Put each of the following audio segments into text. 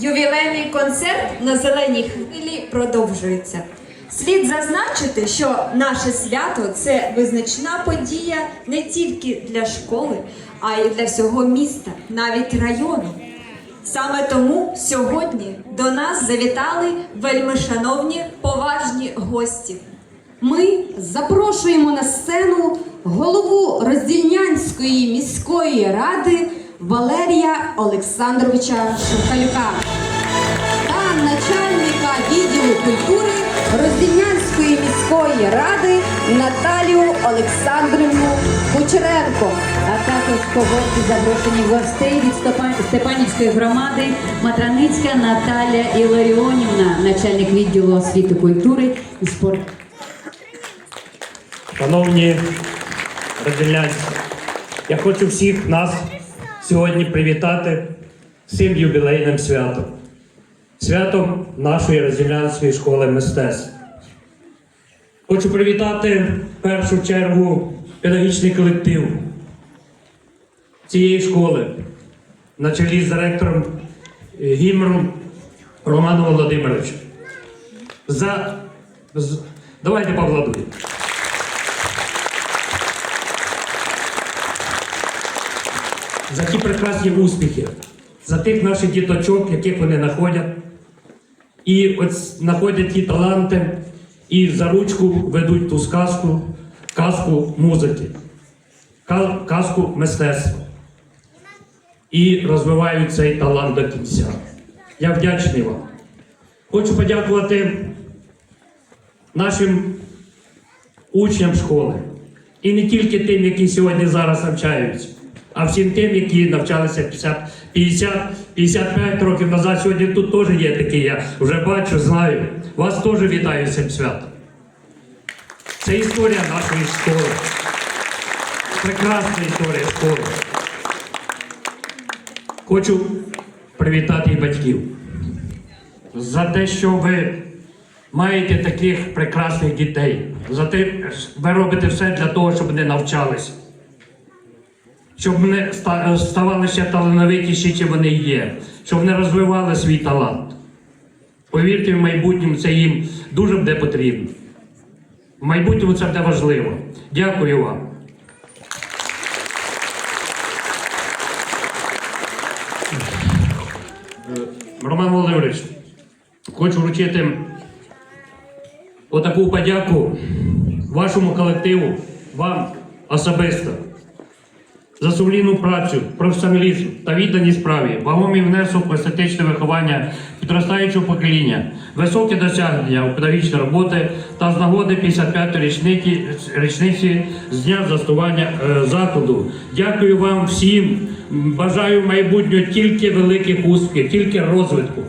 Ювілейний концерт на зеленій хвилі продовжується. Слід зазначити, що наше свято це визначна подія не тільки для школи, а й для всього міста, навіть району. Саме тому сьогодні до нас завітали вельми шановні поважні гості. Ми запрошуємо на сцену голову Роздільнянської міської ради Валерія Олександровича Шухалюка та начальника відділу культури Роздільнянської міської ради Наталію Олександрівну Кучеренко. а також по гості запрошені гостей від Степан- Степанівської громади Матраницька Наталя Іларіонівна, начальник відділу освіти, культури і спорту. Шановні родинянці, я хочу всіх нас сьогодні привітати з цим ювілейним святом. Святом нашої розділянської школи мистецтв. Хочу привітати в першу чергу педагогічний колектив цієї школи на чолі з директором е, Гімером Романом Володимировичем. За... Давайте поаплодуємо. За ті прекрасні успіхи, за тих наших діточок, яких вони знаходять, і от знаходять ті таланти, і за ручку ведуть ту сказку, казку музики, казку мистецтва. І розвивають цей талант до кінця. Я вдячний вам. Хочу подякувати нашим учням школи. І не тільки тим, які сьогодні зараз навчаються, а всім тим, які навчалися 50, 50, 55 років назад. Сьогодні тут теж є такі, я вже бачу, знаю. Вас теж вітаю цим святом. Це історія нашої школи. Прекрасна історія школи. Хочу привітати і батьків за те, що ви маєте таких прекрасних дітей. За те, ви робите все для того, щоб вони навчалися. Щоб вони ставали ще талановитіші, чим вони є, щоб вони розвивали свій талант. Повірте, в майбутньому це їм дуже буде потрібно. В майбутньому це буде важливо. Дякую вам. Е, Роман Володимирович, хочу вручити отаку подяку вашому колективу, вам особисто. За сумлінну працю, професіоналізм та відданість справі, вагомий внесок в естетичне виховання підростаючого покоління, високі досягнення у педагогічній роботи та з нагоди 55-ї річниці, з дня заснування е, закладу. Дякую вам всім. Бажаю майбутнього тільки великих успіхів, тільки розвитку.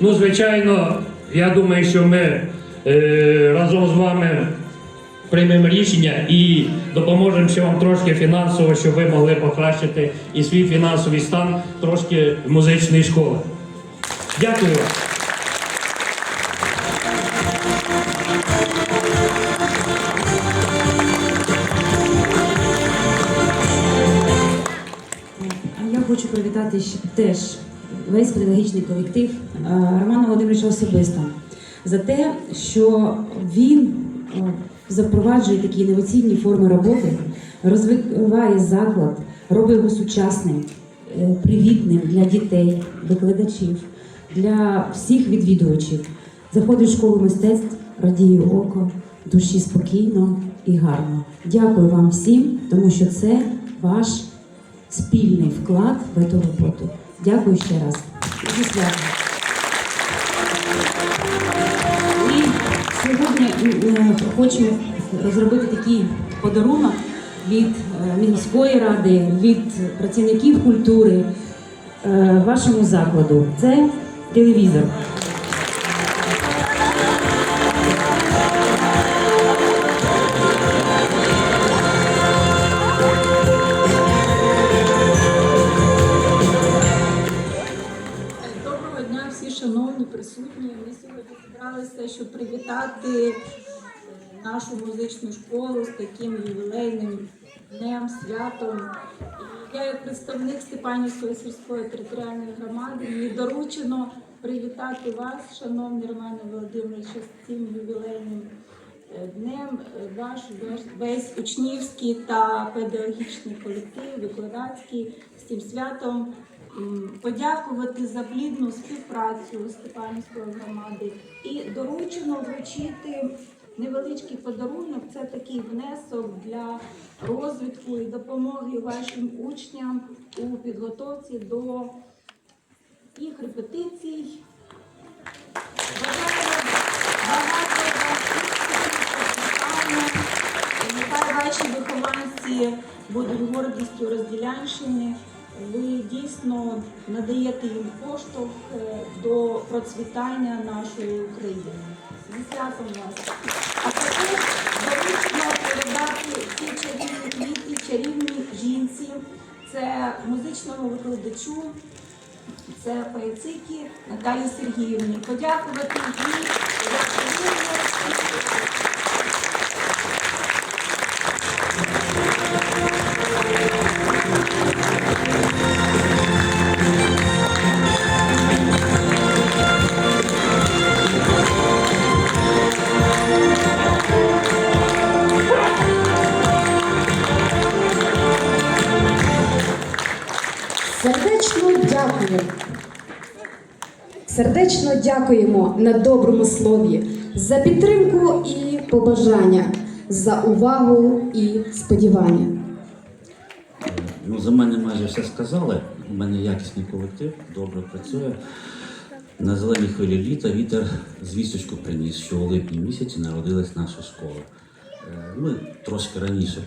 Ну, звичайно, я думаю, що ми е, разом з вами приймемо рішення і допоможемо ще вам трошки фінансово, щоб ви могли покращити і свій фінансовий стан трошки музичної школи. Дякую вам. Я хочу привітати теж весь педагогічний колектив е, Романа Володимировича особисто за те, що він е, запроваджує такі інноваційні форми роботи, розвиває заклад, робить його сучасним, е, привітним для дітей, викладачів, для всіх відвідувачів. Заходить в школу мистецтв, радіє око, душі спокійно і гарно. Дякую вам всім, тому що це ваш спільний вклад в цю роботу. Дякую ще раз. Зі. Сьогодні хочу розробити такий подарунок від е, міської ради, від працівників культури е, вашому закладу. Це телевізор. Щоб привітати нашу музичну школу з таким ювілейним днем, святом. І я, як представник Степанівської сільської територіальної громади, мені доручено привітати вас, шановний Романе Володимировичу, з цим ювілейним е, днем. Ваш весь учнівський та педагогічний колектив, викладацький з цим святом. Подякувати за плідну співпрацю Степанівської громади і доручено вручити невеличкий подарунок. Це такий внесок для розвитку і допомоги вашим учням у підготовці до їх репетицій. Нехай ваші вихованці будуть гордістю розділянщини. Ви дійсно надаєте їм поштовх е, до процвітання нашої України. Зі святом вас. А також доручно передати ці чарівні квіти, чарівній жінці. Це музичному викладачу, це поетики Наталі Сергіївні. Подякувати їй за чарівну Сердечно дякуємо на доброму слові за підтримку і побажання, за увагу і сподівання. Ну, за мене майже все сказали. У мене якісний колектив, добре працює. На зеленій хвилі літа вітер звісточку приніс, що у липні місяці народилась наша школа. Е, Ми трошки раніше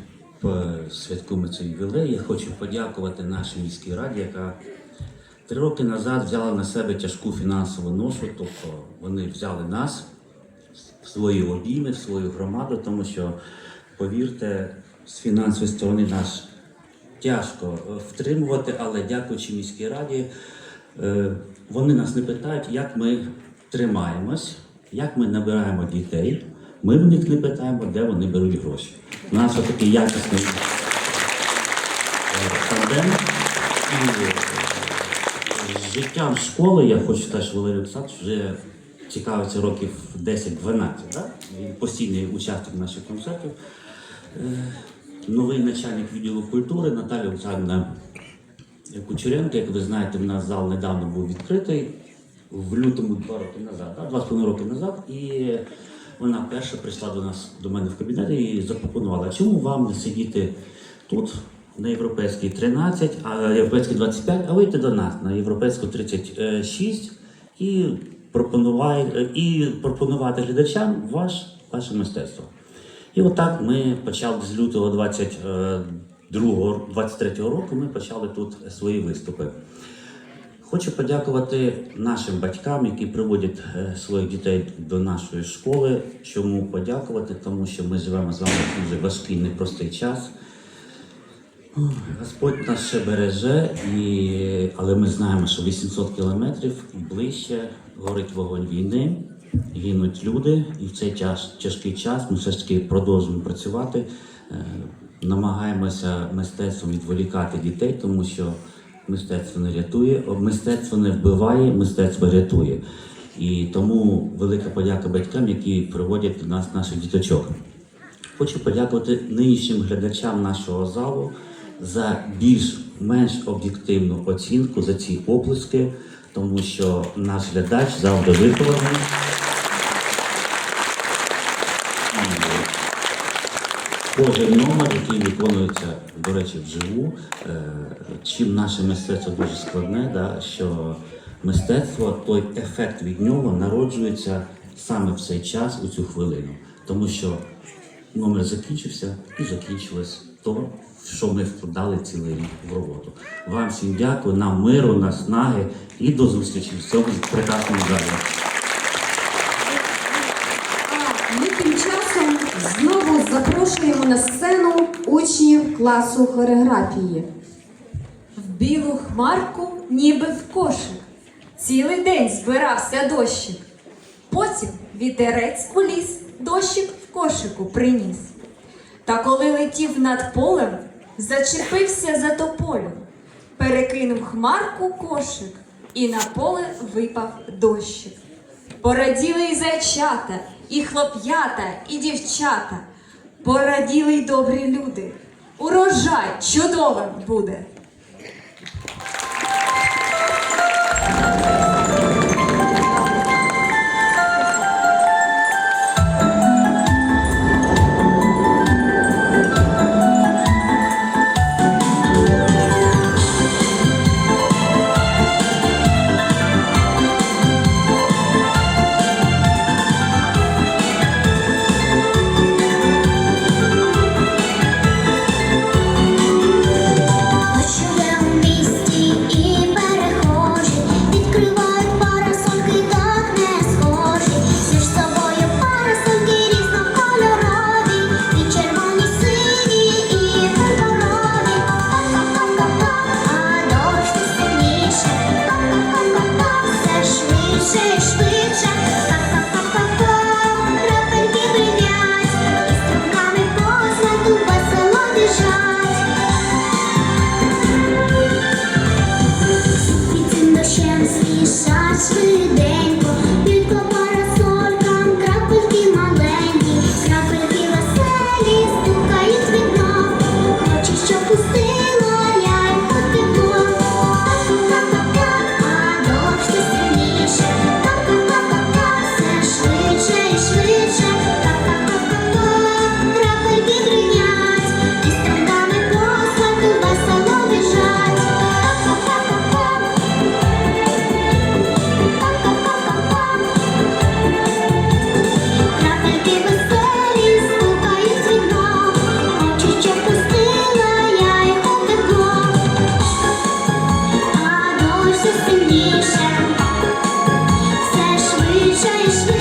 святкуємо цей ювілей. Я хочу подякувати нашій міській раді, яка три роки назад взяла на себе тяжку фінансову ношу, тобто вони взяли нас в свої обійми, в свою громаду, тому що, повірте, з фінансової сторони наш тяжко е, втримувати, але дякуючи міській раді, е, вони нас не питають, як ми тримаємось, як ми набираємо дітей. Ми в них не питаємо, де вони беруть гроші. У нас такий якісний е, тандем. Життям школи я хочу що Валерій Олександрович вже цікавиться років 10-12. Да? Постійний учасник наших концертів. Е, Новий начальник відділу культури Наталя Олександрівна Кучеренко, як ви знаєте, в нас зал недавно був відкритий в лютому два роки назад, да? два з половиною роки назад. І вона перша прийшла до нас до мене в кабінет і запропонувала, чому вам не сидіти тут на європейській 13, а європейській 25, а вийти до нас на європейську 36 і пропонувати, і пропонувати глядачам ваш, ваше мистецтво. І отак ми почали з лютого 22 23 року. Ми почали тут свої виступи. Хочу подякувати нашим батькам, які приводять е, своїх дітей до нашої школи. Чому подякувати? Тому що ми живемо з вами в дуже важкий, непростий час. Господь нас ще береже, і... але ми знаємо, що 800 кілометрів ближче горить вогонь війни, гинуть люди, і в цей тяж, тяжкий час ми все ж таки продовжуємо працювати, е, намагаємося мистецтвом відволікати дітей, тому що мистецтво не рятує, мистецтво не вбиває, мистецтво рятує. І тому велика подяка батькам, які приводять до нас наших діточок. Хочу подякувати нинішнім глядачам нашого залу за більш-менш об'єктивну оцінку за ці оплески, тому що наш глядач завжди вихований. Кожен номер, який виконується, до речі, вживу, е, чим наше мистецтво дуже складне, да, що мистецтво, той ефект від нього народжується саме в цей час, у цю хвилину. Тому що номер закінчився і закінчилось то, що ми вкладали цілий рік в роботу. Вам всім дякую, нам миру, наснаги і до зустрічі в цьому прекрасному залі. Ми тим часом знову запрошуємо на сцену учнів класу хореографії. В білу хмарку, ніби в кошик. Цілий день збирався дощик. Потім вітерець у ліс, дощик кошику приніс. Та коли летів над полем, зачепився за тополю, перекинув хмарку кошик, і на поле випав дощик. Пораділи й зайчата, і хлоп'ята, і дівчата. Пораділи й добрі люди. Урожай чудовим буде. chase me.